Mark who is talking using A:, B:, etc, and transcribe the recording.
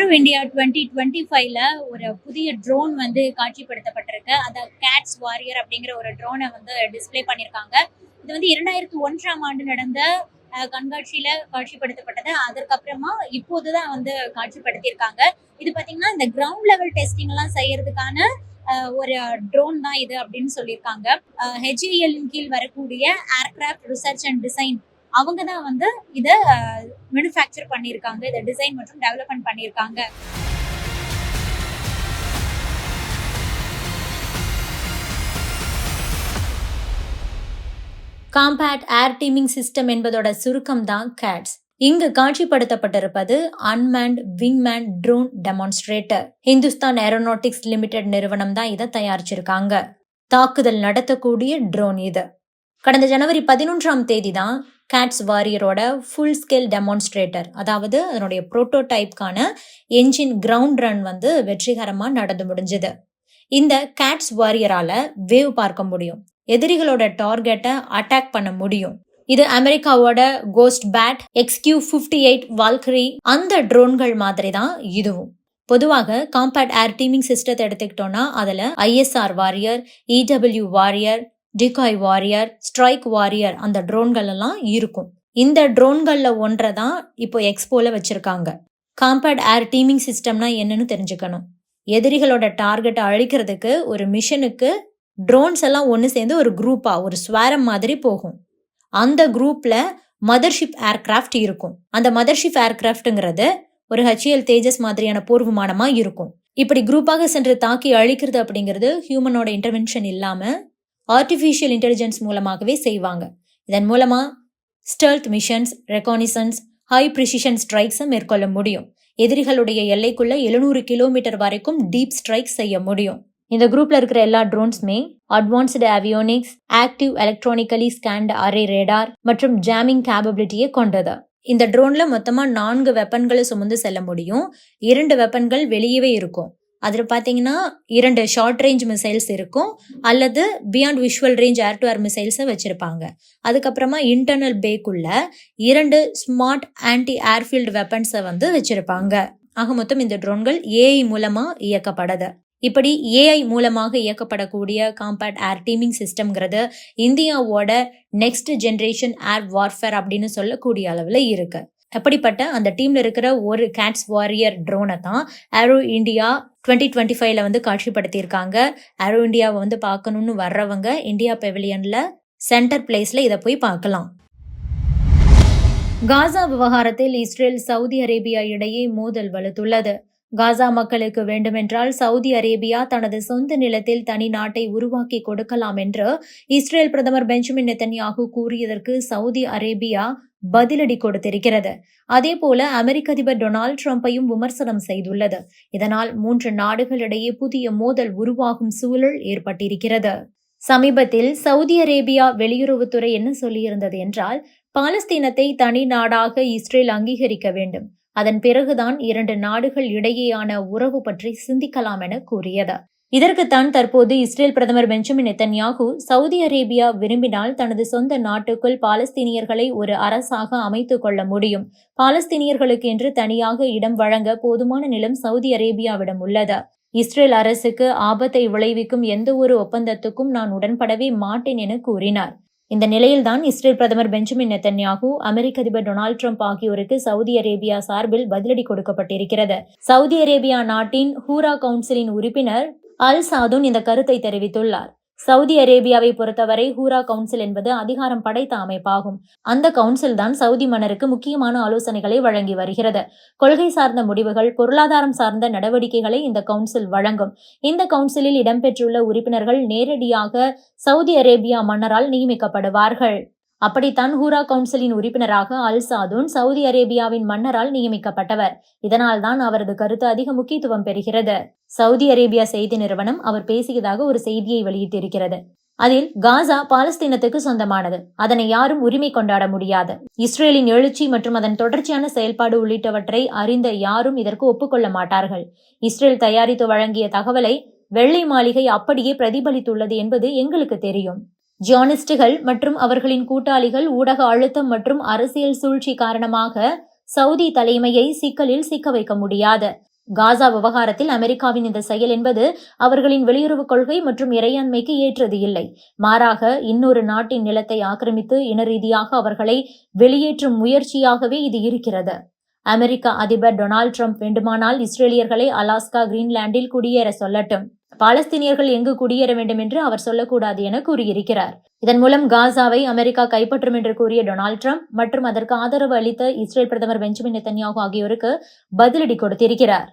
A: Aero India twenty twenty ஃபைவ்ல ஒரு புதிய ட்ரோன் வந்து காட்சிப்படுத்தப்பட்டிருக்கு. அந்த கேட்ஸ் வாரியர் அப்படிங்கிற ஒரு ட்ரோனை வந்து டிஸ்ப்ளே பண்ணியிருக்காங்க. இது வந்து இரண்டாயிரத்தி ஒன்றாம் ஆண்டு நடந்த கண்காட்சியில காட்சிப்படுத்தப்பட்டது. அதற்கப்புறமா இப்போதுதான் வந்து காட்சிப்படுத்தியிருக்காங்க. இது பாத்தீங்கன்னா இந்த கிரவுண்ட் லெவல் டெஸ்டிங் எல்லாம் செய்யறதுக்கான ஒரு ட்ரோன் தான் இது அப்படின்னு சொல்லியிருக்காங்க. ஹெச்ஏஎல் கீழ் வரக்கூடிய ஏர்கிராஃப்ட் ரிசர்ச் அண்ட் டிசைன் அவங்க தான் வந்து இதை மேனுஃபேக்சர் பண்ணியிருக்காங்க. இதை டிசைன் மற்றும் டெவலப்மெண்ட் பண்ணியிருக்காங்க.
B: காம்பேக்ட் ஏர் டீமிங் சிஸ்டம் என்பதோட சுருக்கம் தான் கேட்ஸ் இங்கு காட்சிப்படுத்தப்பட்டிருப்பது unmanned விங்மேன் drone demonstrator Hindustan Aeronautics Limited நிறுவனம் தான் இதை தயாரிச்சிருக்காங்க. தாக்குதல் நடத்தக்கூடிய ட்ரோன் இது. கடந்த ஜனவரி பதினொன்றாம் தேதி தான் கேட்ஸ் வாரியரோட ஃபுல் ஸ்கேல் டெமான்ஸ்ட்ரேட்டர் அதாவது அதனுடைய புரோட்டோடைப்கான என்ஜின் கிரவுண்ட் ரன் வந்து வெற்றிகரமாக நடந்து முடிஞ்சுது. இந்த கேட்ஸ் வாரியரால வேவ் பார்க்க முடியும். எதிரிகளோட டார்கெட்டை அட்டாக் பண்ண முடியும். இது அமெரிக்காவோட Ghost Bat XQ fifty eight Valkyrie அந்த ட்ரோன்கள் மாதிரி தான் இதுவும். பொதுவாக காம்பேக்ட் ஏர் டீமிங் சிஸ்டத்தை எடுத்துக்கிட்டோம்னா அதில் ISR warrior EW warrior decoy warrior strike warrior அந்த ட்ரோன்கள் எல்லாம் இருக்கும். இந்த ட்ரோன்களில் ஒன்றை தான் இப்போ எக்ஸ்போல வச்சிருக்காங்க. காம்பேட் ஏர் டீமிங் சிஸ்டம்னா என்னன்னு தெரிஞ்சுக்கணும். எதிரிகளோட டார்கெட்டை அழிக்கிறதுக்கு ஒரு மிஷனுக்கு ட்ரோன்ஸ் எல்லாம் ஒன்று சேர்ந்து ஒரு குரூப்பாக ஒரு ஸ்வாரம் மாதிரி போகும். அந்த குரூப்பில் மதர்ஷிப் ஏர்கிராஃப்ட் இருக்கும். அந்த மதர்ஷிப் ஏர்கிராஃப்ட்டுங்கிறது ஒரு ஹச்ஏஎல் தேஜஸ் மாதிரியான போர் விமானமாக இருக்கும். இப்படி குரூப்பாக சென்று தாக்கி அழிக்கிறது அப்படிங்கிறது ஹியூமனோட இன்டர்வென்ஷன் இல்லாமல் ஆர்டிஃபிஷியல் இன்டெலிஜென்ஸ் மூலமாகவே செய்வாங்க. இதன் மூலமாக stealth missions reconnaissance high precision ஸ்ட்ரைக்ஸை மேற்கொள்ள முடியும். எதிரிகளுடைய எல்லைக்குள்ள எழுநூறு கிலோமீட்டர் வரைக்கும் டீப் ஸ்ட்ரைக் செய்ய முடியும். இந்த குரூப்ல இருக்கிற எல்லா ட்ரோன்ஸுமே advanced avionics active electronically scanned array radar மற்றும் ஜாமிங் கேபபிலிட்டியை கொண்டது. இந்த ட்ரோன்ல மொத்தமா நான்கு வெப்பன்களை சுமந்து செல்ல முடியும். இரண்டு வெப்பன்கள் வெளியவே இருக்கும். அதில் பார்த்தீங்கன்னா இரண்டு ஷார்ட் ரேஞ்ச் மிசைல்ஸ் இருக்கும். அல்லது beyond visual range air to air மிசைல்ஸை வச்சுருப்பாங்க. அதுக்கப்புறமா இன்டர்னல் பேக்குள்ள இரண்டு ஸ்மார்ட் ஆன்டி ஏர்ஃபீல்டு வெப்பன்ஸை வந்து வச்சுருப்பாங்க. ஆக மொத்தம் இந்த ட்ரோன்கள் ஏஐ மூலமாக இயக்கப்படுது. இப்படி ஏஐ மூலமாக இயக்கப்படக்கூடிய காம்பேக்ட் ஏர் டீமிங் சிஸ்டம்ங்கிறது இந்தியாவோட நெக்ஸ்ட் ஜென்ரேஷன் ஏர் வார்ஃபேர் அப்படின்னு சொல்லக்கூடிய அளவில் இருக்குது அப்படிப்பட்ட அந்த டீம்ல இருக்கிற ஒரு கேட்ஸ் வாரியர் ட்ரோனை தான் ஏரோ இந்தியா டுவெண்ட்டி டுவெண்ட்டி ஃபைவ்ல வந்து காட்சிப்படுத்தியிருக்காங்க. ஏரோ இந்தியாவை வந்து பார்க்கணும்னு வர்றவங்க இந்தியா பெவிலியன்ல சென்டர் பிளேஸ்ல இதை போய் பார்க்கலாம். காசா விவகாரத்தில் இஸ்ரேல் சவுதி அரேபியா இடையே மோதல் வலுத்துள்ளது. காசா மக்களுக்கு வேண்டுமென்றால் சவுதி அரேபியா தனது சொந்த நிலத்தில் தனி நாட்டை உருவாக்கி கொடுக்கலாம் என்று இஸ்ரேல் பிரதமர் பெஞ்சமின் நெத்தன்யாகு கூறியதற்கு சவுதி அரேபியா பதிலடி கொடுத்திருக்கிறது. அதேபோல அமெரிக்க அதிபர் டொனால்ட் டிரம்பையும் விமர்சனம் செய்துள்ளது. இதனால் மூன்று நாடுகளிடையே புதிய மோதல் உருவாகும் சூழல் ஏற்பட்டிருக்கிறது. சமீபத்தில் சவுதி அரேபியா வெளியுறவுத்துறை என்ன சொல்லியிருந்தது என்றால் பாலஸ்தீனத்தை தனி நாடாக இஸ்ரேல் அங்கீகரிக்க வேண்டும். அதன் பிறகுதான் இரண்டு நாடுகள் இடையேயான உறவு பற்றி சிந்திக்கலாம் என கூறியது. இதற்குத்தான் தற்போது இஸ்ரேல் பிரதமர் பெஞ்சமின் நெத்தன்யாகு சவுதி அரேபியா விரும்பினால் தனது சொந்த நாட்டுக்குள் பாலஸ்தீனியர்களை ஒரு அரசாக அமைத்துக் கொள்ள முடியும். பாலஸ்தீனியர்களுக்கு என்று தனியாக இடம் வழங்க போதுமான நிலம் சவுதி அரேபியாவிடம் உள்ளது. இஸ்ரேல் அரசுக்கு ஆபத்தை விளைவிக்கும் எந்த ஒரு ஒப்பந்தத்துக்கும் நான் உடன்படவே மாட்டேன் என கூறினார். இந்த நிலையில்தான் இஸ்ரேல் பிரதமர் பெஞ்சமின் நெத்தன்யாகு அமெரிக்க அதிபர் டொனால்ட் ட்ரம்ப் ஆகியோருக்கு சவுதி அரேபியா சார்பில் பதிலடி கொடுக்கப்பட்டிருக்கிறது. சவுதி அரேபியா நாட்டின் ஹூரா கவுன்சிலின் உறுப்பினர் அல் சாதுன் இந்த கருத்தை தெரிவித்துள்ளார். சவுதி அரேபியாவை பொறுத்தவரை ஹூரா கவுன்சில் என்பது அதிகாரம் படைத்த அமைப்பாகும். அந்த கவுன்சில் தான் சவுதி மன்னருக்கு முக்கியமான ஆலோசனைகளை வழங்கி வருகிறது. கொள்கை சார்ந்த முடிவுகள் பொருளாதாரம் சார்ந்த நடவடிக்கைகளை இந்த கவுன்சில் வழங்கும். இந்த கவுன்சிலில் இடம்பெற்றுள்ள உறுப்பினர்கள் நேரடியாக சவுதி அரேபியா மன்னரால் நியமிக்கப்படுவார்கள். அப்படித்தான் ஹூரா கவுன்சிலின் உறுப்பினராக அல் சாதூன் சவுதி அரேபியாவின் மன்னரால் நியமிக்கப்பட்டவர். இதனால்தான் அவரது கருத்து அதிக முக்கியத்துவம் பெறுகிறது. சவுதி அரேபியா செய்தி நிறுவனம் அவர் பேசியதாக ஒரு செய்தியை வெளியிட்டிருக்கிறது. அதில் காசா பாலஸ்தீனத்துக்கு சொந்தமானது. அதனை யாரும் உரிமை கொண்டாட முடியாது. இஸ்ரேலின் எழுச்சி மற்றும் அதன் தொடர்ச்சியான செயல்பாடு உள்ளிட்டவற்றை அறிந்த யாரும் இதற்கு ஒப்புக்கொள்ள மாட்டார்கள். இஸ்ரேல் தயாரித்து வழங்கிய தகவலை வெள்ளை மாளிகை அப்படியே பிரதிபலித்துள்ளது என்பது எங்களுக்கு தெரியும். ஜியானிஸ்டுகள் மற்றும் அவர்களின் கூட்டாளிகள் ஊடக அழுத்தம் மற்றும் அரசியல் சூழ்ச்சி காரணமாக சவுதி தலைமையை சிக்கலில் சிக்க வைக்க முடியாது. காசா விவகாரத்தில் அமெரிக்காவின் இந்த செயல் என்பது அவர்களின் வெளியுறவு கொள்கை மற்றும் இறையாண்மைக்கு ஏற்றது இல்லை. மாறாக இன்னொரு நாட்டின் நிலத்தை ஆக்கிரமித்து இன ரீதியாக அவர்களை வெளியேற்றும் முயற்சியாகவே இது இருக்கிறது. அமெரிக்க அதிபர் டொனால்ட் ட்ரம்ப் வேண்டுமானால் இஸ்ரேலியர்களை அலாஸ்கா கிரீன்லாண்டில் குடியேற சொல்லட்டும். பாலஸ்தீனியர்கள் எங்கு குடியேற வேண்டும் என்று அவர் சொல்லக்கூடாது என கூறியிருக்கிறார். இதன் மூலம் காசாவை அமெரிக்கா கைப்பற்றும் என்று கூறிய டொனால்ட் ட்ரம்ப் மற்றும் அதற்கு ஆதரவு அளித்த இஸ்ரேல் பிரதமர் பெஞ்சமின் நெத்தன்யாகு ஆகியோருக்கு பதிலடி கொடுத்திருக்கிறார்.